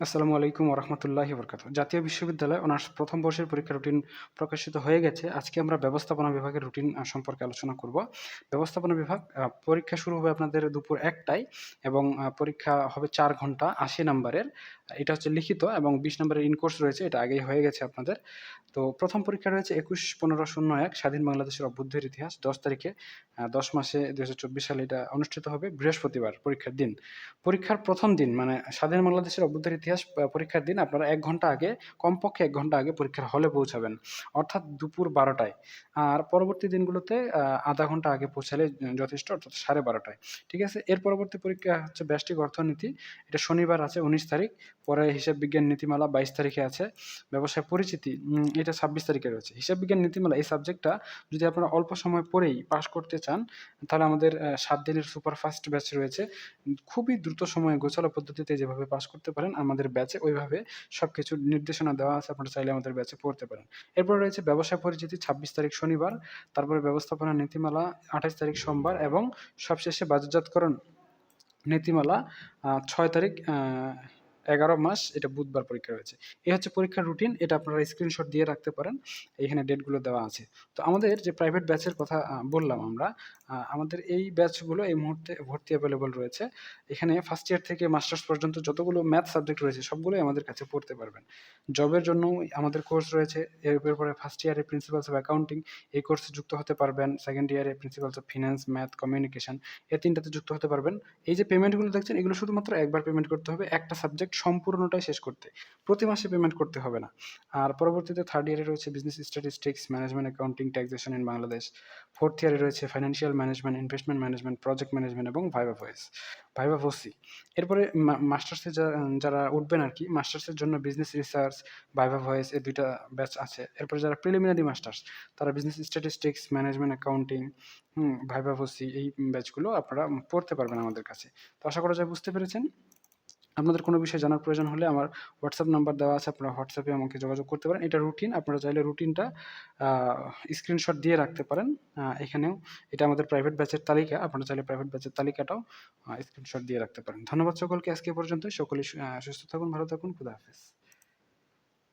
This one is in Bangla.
আসসালামু আলাইকুম ওরহমতুল্লাহি বরকাত জাতীয় বিশ্ববিদ্যালয় অনার্স প্রথম বর্ষের পরীক্ষা রুটিন প্রকাশিত হয়ে গেছে। আজকে আমরা ব্যবস্থাপনা বিভাগের রুটিন সম্পর্কে আলোচনা করব। ব্যবস্থাপনা বিভাগ পরীক্ষা শুরু হবে আপনাদের দুপুর একটায় এবং পরীক্ষা হবে চার ঘণ্টা আশি নম্বরের। এটা হচ্ছে লিখিত এবং বিশ নম্বরের ইনকোর্স রয়েছে, এটা আগেই হয়ে গেছে আপনাদের। তো প্রথম পরীক্ষা রয়েছে একুশ পনেরো শূন্য এক, স্বাধীন বাংলাদেশের অভ্যুদ্ধের ইতিহাস, দশ তারিখে দশ মাসে দু হাজার চব্বিশ সালে এটা অনুষ্ঠিত হবে বৃহস্পতিবার পরীক্ষার দিন। পরীক্ষার প্রথম দিন মানে স্বাধীন বাংলাদেশের অভ্যুদয়ের ইতিহাস পরীক্ষার দিন আপনারা এক ঘণ্টা আগে, কমপক্ষে এক ঘণ্টা আগে পরীক্ষার হলে পৌঁছাবেন। অর্থাৎ দুপুর বারোটায়। আর পরবর্তী দিনগুলোতে আধা ঘণ্টা আগে পৌঁছালে যথেষ্ট, অর্থাৎ সাড়ে বারোটায়। ঠিক আছে? এর পরবর্তী পরীক্ষা হচ্ছে ব্যষ্টিক অর্থনীতি। এটা শনিবার আছে, উনিশ তারিখ। পরে হিসাব বিজ্ঞান নীতিমালা বাইশ তারিখে আছে। ব্যবসায় পরিচিতি এটা ছাব্বিশ তারিখে রয়েছে। হিসাব বিজ্ঞান নীতিমালা, এই সাবজেক্টটা যদি আপনারা অল্প সময় পরেই পাশ করতে চান, তাহলে আমাদের সাত দিনের সুপারফাস্ট ব্যাচ রয়েছে। খুবই দ্রুত সময়ে গোছালো পদ্ধতিতে যেভাবে পাশ করতে পারেন আমাদের ব্যাচে ওইভাবে সব কিছু নির্দেশনা দেওয়া আছে, আপনারা চাইলে আমাদের ব্যাচে পড়তে পারেন। এরপর রয়েছে ব্যবসা পরিচিতি, ছাব্বিশ তারিখ শনিবার, তারপরে ব্যবস্থাপনা নীতিমালা আঠাশ তারিখ সোমবার এবং সবশেষে বাজারজাতকরণ নীতিমালা ছয় তারিখ এগারো মাস এটা বুধবার পরীক্ষা রয়েছে এই হচ্ছে পরীক্ষার রুটিন এটা আপনারা স্ক্রিনশট দিয়ে রাখতে পারেন। এখানে ডেটগুলো দেওয়া আছে। তো আমাদের যে প্রাইভেট ব্যাচের কথা বললাম আমরা আমাদের এই ব্যাচগুলো এই মুহূর্তে ভর্তি অ্যাভেলেবল রয়েছে। এখানে ফার্স্ট ইয়ার থেকে মাস্টার্স পর্যন্ত যতগুলো ম্যাথ সাবজেক্ট রয়েছে, সবগুলোই আমাদের কাছে পড়তে পারবেন। জবের জন্য আমাদের কোর্স রয়েছে এরপরে ফার্স্ট ইয়ারে প্রিন্সিপালস অফ অ্যাকাউন্টিং এই কোর্সে যুক্ত হতে পারবেন। সেকেন্ড ইয়ারে principles of finance math communication এই তিনটাতে যুক্ত হতে পারবেন। এই যে পেমেন্টগুলো দেখছেন, এগুলো শুধুমাত্র একবার পেমেন্ট করতে হবে, একটা সাবজেক্ট সম্পূর্ণটাই শেষ করতে। প্রতি মাসে পেমেন্ট করতে হবে না। আর পরবর্তীতে থার্ড ইয়ারে রয়েছে business statistics management accounting taxation in Bangladesh fourth ইয়ারে রয়েছে financial management investment management project management এবং ভাইভা ভয়েস ভাইভা ভোসি এরপরে মাস্টার্সে যারা উঠবেন আর কি মাস্টার্সের জন্য বিজনেস রিসার্চ ভাইভা ভয়েস এই দুইটা ব্যাচ আছে। এরপরে যারা প্রিলিমিনারি মাস্টার্স তারা business statistics management accounting viva voce এই ব্যাচগুলো আপনারা পড়তে পারবেন আমাদের কাছে। তো আশা করা যায় বুঝতে পেরেছেন। আপনাদের কোনো বিষয়ে জানার প্রয়োজন হলে আমার হোয়াটসঅ্যাপ নাম্বার দেওয়া আছে, আপনারা হোয়াটসঅ্যাপে আমাকে যোগাযোগ করতে পারেন। এটা রুটিন আপনারা চাইলে রুটিনটা স্ক্রিনশট দিয়ে রাখতে পারেন। এখানেও এটা আমাদের প্রাইভেট ব্যাচের তালিকা, আপনারা চাইলে প্রাইভেট ব্যাচের তালিকাটাও স্ক্রিনশট দিয়ে রাখতে পারেন। ধন্যবাদ সকলকে, আজকে পর্যন্ত সকলে সুস্থ থাকুন, ভালো থাকুন, খুদা হাফেজ।